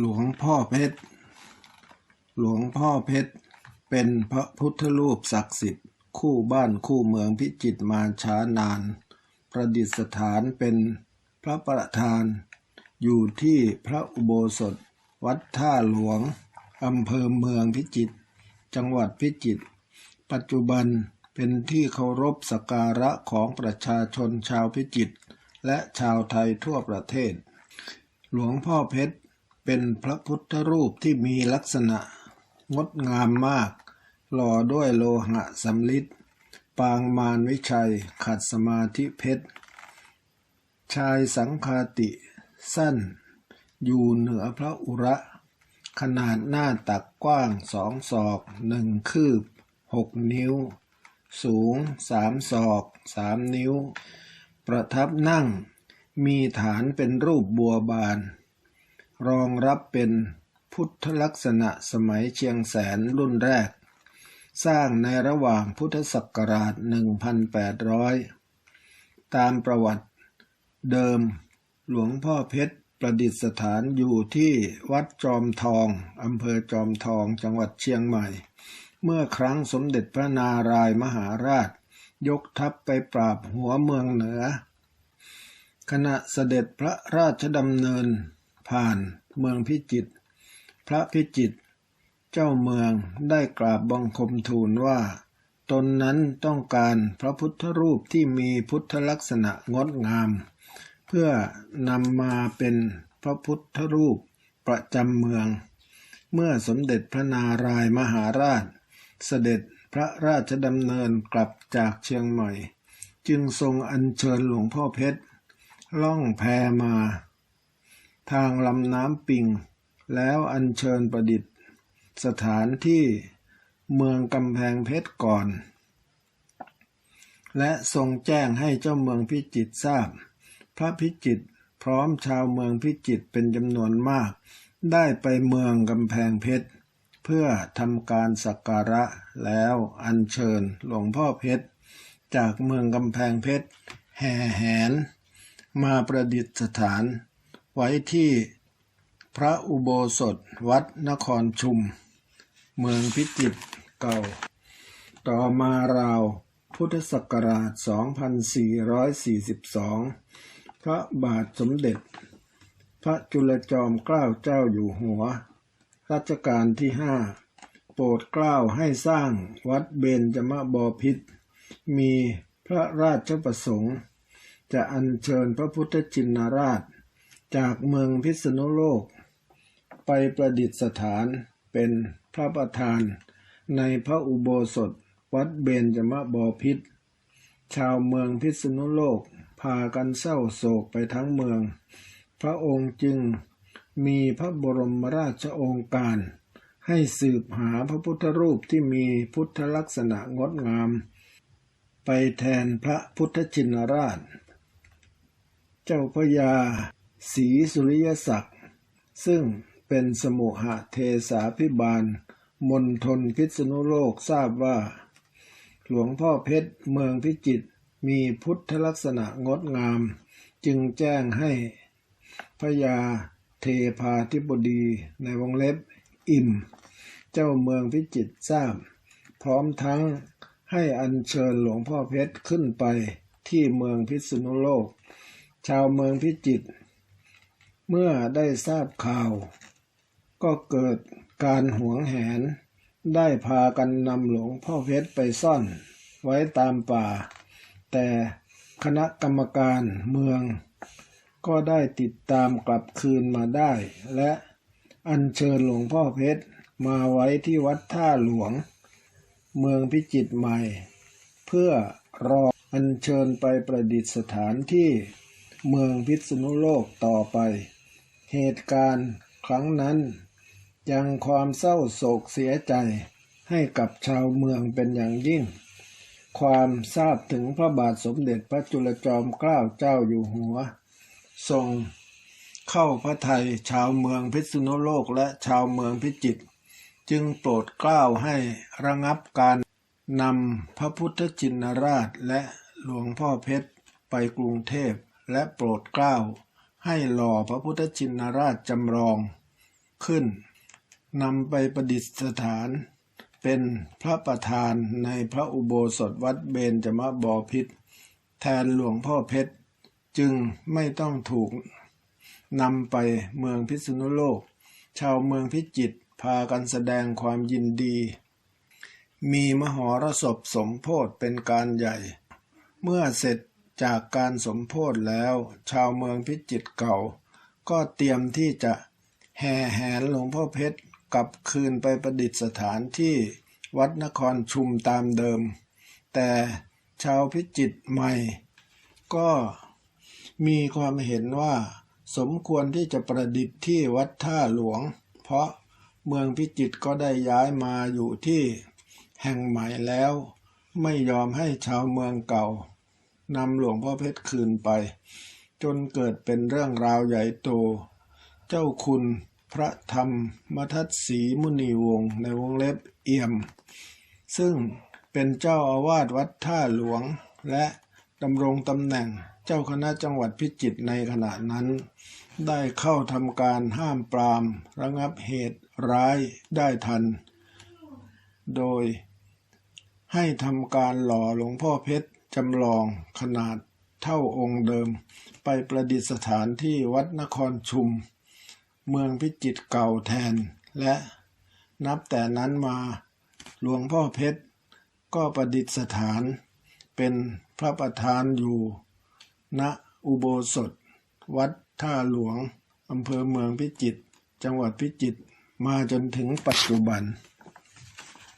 หลวงพ่อเพชร หลวงพ่อเพชร เป็นพระพุทธรูปศักดิ์สิทธิ์ คู่บ้านคู่เมืองพิจิตรมาช้านาน ประดิษฐานเป็นพระประธาน อยู่ที่พระอุโบสถ วัดท่าหลวงอำเภอเมืองพิจิตร จังหวัดพิจิตร ปัจจุบันเป็นที่เคารพสักการะของประชาชนชาวพิจิตร และชาวไทยทั่วประเทศ หลวงพ่อเพชร เป็นพระพุทธรูปที่มีลักษณะงดงามมาก หล่อด้วยโลหะสำลิดปางมารวิชัย ขัดสมาธิเพชร ชายสังคาติสั้น อยู่เหนือพระอุระ ขนาดหน้าตักกว้างสองศอกหนึ่งคืบหกนิ้ว สูงสามศอกสามนิ้ว ประทับนั่ง มีฐานเป็นรูปบัวบาน รองรับเป็นพุทธลักษณะสมัยเชียงแสนรุ่นแรก สร้างในระหว่างพุทธศักราช 1,800 ตามประวัติเดิมหลวงพ่อเพชรประดิษฐานอยู่ที่วัดจอมทองอำเภอจอมทองจังหวัดเชียงใหม่ เมื่อครั้งสมเด็จพระนารายมหาราช ยกทัพไปปราบหัวเมืองเหนือ ขณะเสด็จพระราชดำเนิน ผ่านเมืองพิจิต พระพิจิต เจ้าเมืองได้กราบบังคมทูลว่า ตนนั้นต้องการพระพุทธรูปที่มีพุทธลักษณะงดงาม เพื่อนำมาเป็นพระพุทธรูปประจำเมือง เมื่อสมเด็จพระนารายมหาราช เสด็จพระราชดำเนินกลับจากเชียงใหม่ จึงทรงอัญเชิญหลวงพ่อเพชร ล่องแพมา ทางลำน้ำปิง แล้วอัญเชิญประดิษฐ์ สถานที่เมืองกำแพงเพชรก่อน และทรงแจ้งให้เจ้าเมืองพิจิตรทราบ พระพิจิตรพร้อมชาวเมืองพิจิตรเป็นจำนวนมาก ได้ไปเมืองกำแพงเพชรเพื่อทำการสักการะแล้วอัญเชิญหลวงพ่อเพชร จากเมืองกำแพงเพชรแห่แหน มาประดิษฐาน ไว้ที่พระอุโบสถวัดนครชุม เมืองพิจิตรเก่า ต่อมาราวพุทธศักราช 2442 พระบาทสมเด็จ พระจุลจอมเกล้าเจ้าอยู่หัว รัชกาลที่ห้าโปรดเกล้าให้สร้างวัดเบญจมบพิตรมีพระราชประสงค์ จะอัญเชิญพระพุทธจินราช จากเมืองพิษณุโลก ไปประดิษฐานเป็นพระประธานในพระอุโบสถวัดเบญจมบพิตรชาวเมืองพิษณุโลกพากันเศร้าโศกไปทั้งเมือง พระองค์จึงมีพระบรมราชโองการ ให้สืบหาพระพุทธรูปที่มีพุทธลักษณะงดงาม ไปแทนพระพุทธชินราช เจ้าพระยา ศรีสุริยศักดิ์ซึ่งเป็นสมุหเทสาพิบาล มณฑลพิษณุโลกทราบว่า หลวงพ่อเพชรเมืองพิจิตรมีพุทธลักษณะงดงาม จึงแจ้งให้พระยาเทพาธิบดีในวงเล็บอิ่ม เจ้าเมืองพิจิตรทราบ พร้อมทั้งให้อัญเชิญหลวงพ่อเพชรขึ้นไปที่เมืองพิษณุโลก ชาวเมืองพิจิตร เมื่อได้ทราบข่าว ก็เกิดการหวงแหน ได้พากันนำหลวงพ่อเพชรไปซ่อน ไว้ตามป่า แต่คณะกรรมการเมือง ก็ได้ติดตามกลับคืนมาได้ และอัญเชิญหลวงพ่อเพชรมาไว้ที่วัดท่าหลวง เมืองพิจิตรใหม่ เพื่อรออัญเชิญไปประดิษฐานที่เมืองพิษณุโลกต่อไป เหตุการณ์ครั้งนั้นยังความเศร้าโศกเสียใจให้กับชาวเมืองเป็นอย่างยิ่ง ความทราบถึงพระบาทสมเด็จพระจุลจอมเกล้าเจ้าอยู่หัว ทรงเข้าพระไทยชาวเมืองพิษณุโลกและชาวเมืองพิจิตรจึงโปรดเกล้าให้ระงับการนำพระพุทธจินราชและหลวงพ่อเพชรไปกรุงเทพและโปรดเกล้า ให้หล่อพระพุทธจินราชจำลองขึ้นนำไปประดิษฐานเป็นพระประธานในพระอุโบสถวัดเบญจมบพิตรแทนหลวงพ่อเพชร จึงไม่ต้องถูกนำไปเมืองพิษณุโลก ชาวเมืองพิจิตรพากันแสดงความยินดี มีมหรสพสมโพธเป็นการใหญ่ เมื่อเสร็จ จากการสมโพธแล้ว ชาวเมืองพิจิตรเก่า ก็เตรียมที่จะแห่แหนหลวงพ่อเพชรกลับคืนไปประดิษฐานที่วัดนครชุมตามเดิม แต่ชาวพิจิตรใหม่ ก็มีความเห็นว่าสมควรที่จะประดิษฐ์ที่วัดท่าหลวง เพราะเมืองพิจิตรก็ได้ย้ายมาอยู่ที่แห่งใหม่แล้ว ไม่ยอมให้ชาวเมืองเก่า นำหลวงพ่อเพชรคืนไป จนเกิดเป็นเรื่องราวใหญ่โต เจ้าคุณพระธรรมมทัตสีมุนีวงศ์ในวงเล็บเอี่ยม ซึ่งเป็นเจ้าอาวาสวัดท่าหลวง และดำรงตำแหน่งเจ้าคณะจังหวัดพิจิตรในขณะนั้น ได้เข้าทำการห้ามปราม ระงับเหตุร้ายได้ทัน โดยให้ทำการหล่อหลวงพ่อเพชร จำลองขนาดเท่าองค์เดิม ไปประดิษฐานที่วัดนครชุม เมืองพิจิตรเก่าแทน และนับแต่นั้นมาหลวงพ่อเพชร ก็ประดิษฐาน เป็นพระประธานอยู่ณอุโบสถ วัดท่าหลวงอำเภอเมืองพิจิตรจังหวัดพิจิตรมาจนถึงปัจจุบัน